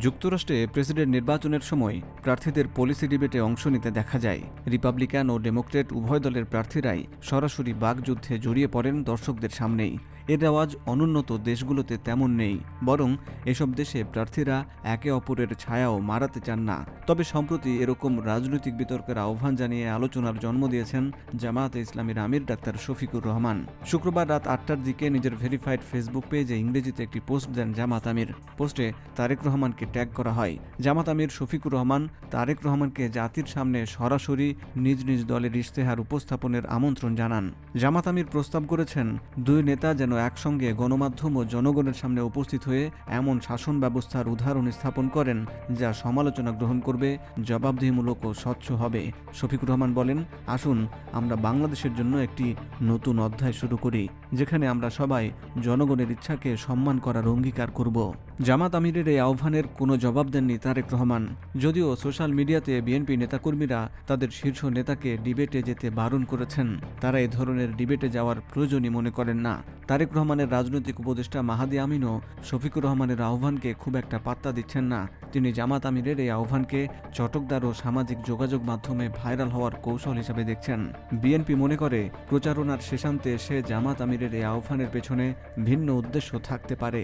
যুক্তরাষ্ট্রে প্রেসিডেন্ট নির্বাচনের সময় প্রার্থীদের পলিসি ডিবেটে অংশ নিতে দেখা যায়। রিপাবলিকান ও ডেমোক্রেট উভয় দলের প্রার্থীরাই সরাসরি বাগযুদ্ধে জড়িয়ে পড়েন দর্শকদের সামনেই। এর রেওয়াজ অনুন্নত দেশগুলোতে তেমন নেই, বরং এসব দেশে প্রার্থীরা একে অপরের ছায়াও মারাতে চান না। তবে সম্প্রতি এরকম রাজনৈতিক বিতর্কের আহ্বান জানিয়ে আলোচনার জন্ম দিয়েছেন জামায়াতে ইসলামীর আমির ডাক্তার শফিকুর রহমান। শুক্রবার রাত আটটার দিকে নিজের ভেরিফাইড ফেসবুক পেজে ইংরেজিতে একটি পোস্ট দেন জামাত আমির। পোস্টে তারেক রহমানকে ট্যাগ করা হয়। জামাত আমির শফিকুর রহমান তারেক রহমানকে জাতির সামনে সরাসরি নিজ নিজ দলের ইশতেহার উপস্থাপনের আমন্ত্রণ জানান। জামাত আমির প্রস্তাব করেছেন, দুই নেতা যেন একসঙ্গে গণমাধ্যম ও জনগণের সামনে উপস্থিত হয়ে এমন শাসন ব্যবস্থার উদাহরণ স্থাপন করেন, যা সমালোচনা গ্রহণ করবে, জবাবদিহিমূলক ও স্বচ্ছ হবে। শফিকুর রহমান বলেন, আসুন, আমরা বাংলাদেশের জন্য একটি নতুন অধ্যায় শুরু করি, যেখানে আমরা সবাই জনগণের ইচ্ছাকে সম্মান করার অঙ্গীকার করব। জামাত আমিরের এই আহ্বানের কোনো জবাব দেননি তারেক রহমান। যদিও সোশ্যাল মিডিয়াতে বিএনপি নেতাকর্মীরা তাদের শীর্ষ নেতাকে ডিবেটে যেতে বারণ করেছেন, তারা এ ধরনের ডিবেটে যাওয়ার প্রয়োজনই মনে করেন না। তারেক রহমানের রাজনৈতিক উপদেষ্টা মাহাদি আমিনও শফিকুর রহমানের আহ্বানকে খুব একটা পাত্তা দিচ্ছেন না। তিনি জামাত আমিরের এই আহ্বানকে চটকদার ও সামাজিক যোগাযোগ মাধ্যমে ভাইরাল হওয়ার কৌশল হিসেবে দেখছেন। বিএনপি মনে করে, প্রচারণার শেষান্তে সে জামাত আমিরের এই আহ্বানের পেছনে ভিন্ন উদ্দেশ্য থাকতে পারে।